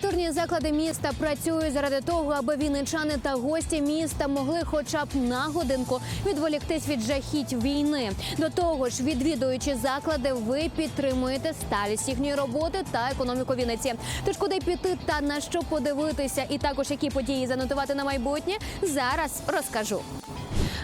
Культурні заклади міста працюють заради того, аби вінничани та гості міста могли хоча б на годинку відволіктись від жахіть війни. До того ж, відвідуючи заклади, ви підтримуєте сталість їхньої роботи та економіку Вінниці. Тож куди піти та на що подивитися, і також які події занотувати на майбутнє, зараз розкажу.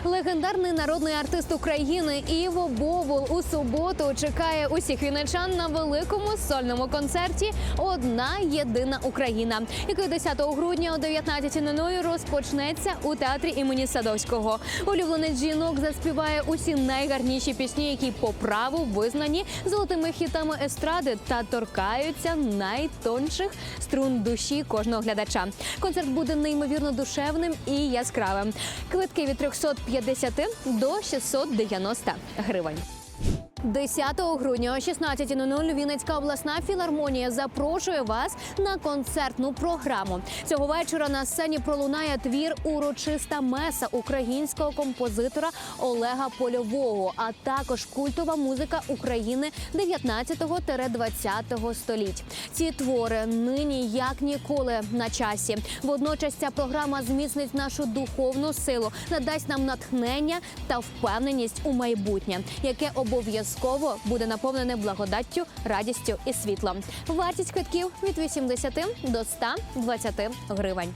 Легендарний народний артист України Іво Бовул у суботу чекає усіх вінничан на великому сольному концерті Одна єдина Україна, який 10 грудня о 19.00 розпочнеться у театрі імені Садовського. Улюбленець жінок заспіває усі найгарніші пісні, які по праву визнані золотими хітами естради та торкаються найтонших струн душі кожного глядача. Концерт буде неймовірно душевним і яскравим. Квитки від 350 до 690 гривень. 10 грудня о 16.00 Вінницька обласна філармонія запрошує вас на концертну програму. Цього вечора на сцені пролунає твір Урочиста меса українського композитора Олега Польового, а також культова музика України 19-20 століть. Ці твори нині як ніколи на часі. Водночас ця програма зміцнить нашу духовну силу, надасть нам натхнення та впевненість у майбутнє, яке обов'язково буде наповнене благодаттю, радістю і світлом. Вартість квитків від 80 до 120 гривень.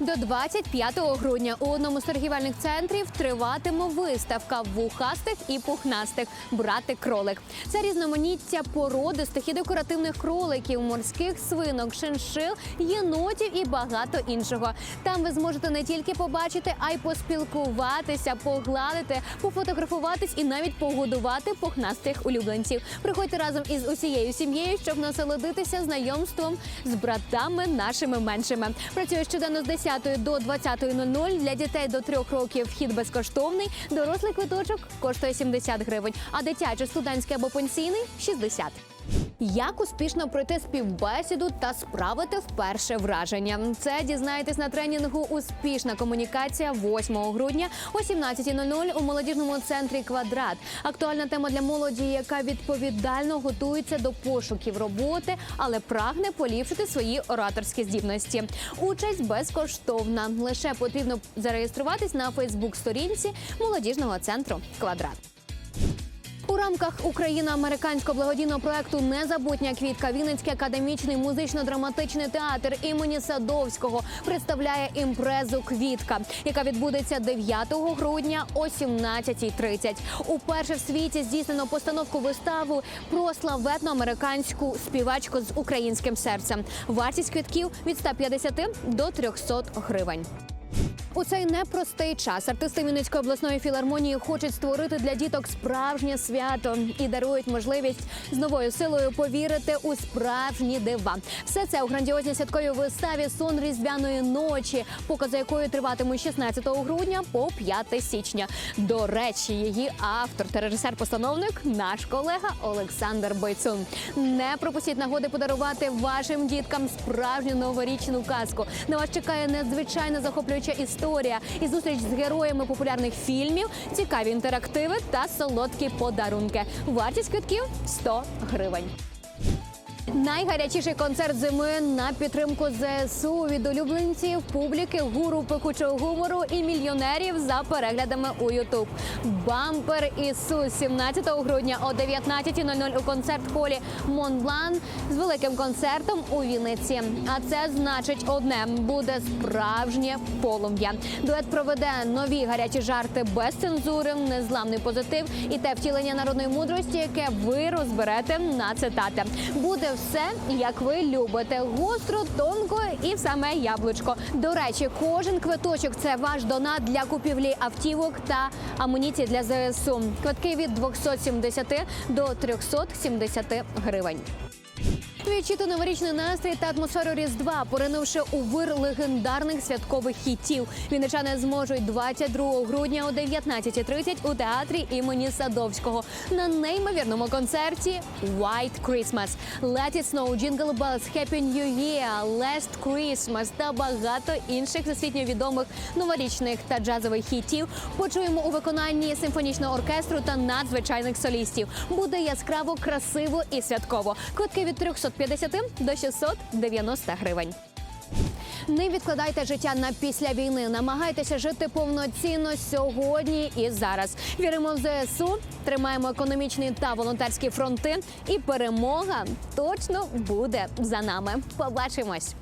До 25 грудня у одному з торгівельних центрів триватиме виставка вухастих і пухнастих брати кролик. Це різноманіття породистих і декоративних кроликів, морських свинок, шиншил, єнотів і багато іншого. Там ви зможете не тільки побачити, а й поспілкуватися, погладити, пофотографуватись і навіть погодувати пухнастих улюбленців. Приходьте разом із усією сім'єю, щоб насолодитися знайомством з братами нашими меншими. Працює щоденно з 10 до 20.00. Для дітей до 3 років вхід безкоштовний. Дорослий квиточок коштує 70 гривень, а дитячий, студентський або пенсійний 60. Як успішно пройти співбесіду та справити вперше враження? Це дізнаєтесь на тренінгу Успішна комунікація 8 грудня о 17.00 у молодіжному центрі Квадрат. Актуальна тема для молоді, яка відповідально готується до пошуків роботи, але прагне поліпшити свої ораторські здібності. Участь безкоштовна. Лише потрібно зареєструватись на Фейсбук-сторінці молодіжного центру Квадрат. У рамках україно-американського благодійного проекту Незабутня квітка Вінницький академічний музично-драматичний театр імені Садовського представляє імпрезу Квітка, яка відбудеться 9 грудня о 17.30. Уперше в світі здійснено постановку виставу про славетну американську співачку з українським серцем. Вартість квитків від 150 до 300 гривень. У цей непростий час артисти Вінницької обласної філармонії хочуть створити для діток справжнє свято і дарують можливість з новою силою повірити у справжні дива. Все це у грандіозній святковій виставі Сон різдвяної ночі, покази якої триватимуть 16 грудня по 5 січня. До речі, її автор та режисер-постановник наш колега Олександр Бойцун. Не пропустіть нагоди подарувати вашим діткам справжню новорічну казку. На вас чекає надзвичайно захоплююча історія і зустріч з героями популярних фільмів, цікаві інтерактиви та солодкі подарунки. Вартість квитків 100 гривень. Найгарячіший концерт зими на підтримку ЗСУ від улюбленців, публіки, гуру пекучого гумору і мільйонерів за переглядами у Ютуб. Бампер Ісус 17 грудня о 19.00 у концерт-холі Монблан з великим концертом у Вінниці. А це значить одне буде справжнє полум'я. Дует проведе нові гарячі жарти без цензури, незламний позитив і те втілення народної мудрості, яке ви розберете на цитати. Буде все, як ви любите. Гостро, тонко і в саме яблучко. До речі, кожен квиточок це ваш донат для купівлі автівок та амуніції для ЗСУ. Квитки від 270 до 370 гривень. Відчути новорічний настрій та атмосферу Різдва, поринувши у вир легендарних святкових хітів. Вінничани зможуть 22 грудня о 19.30 у театрі імені Садовського на неймовірному концерті White Christmas, Let It Snow, Jingle Bells, Happy New Year, Last Christmas та багато інших всесвітньо відомих новорічних та джазових хітів. Почуємо у виконанні симфонічного оркестру та надзвичайних солістів. Буде яскраво, красиво і святково. Квитки від 350 350 до 690 гривень. Не відкладайте життя на після війни. Намагайтеся жити повноцінно сьогодні і зараз. Віримо в ЗСУ, тримаємо економічні та волонтерські фронти, і перемога точно буде за нами. Побачимось.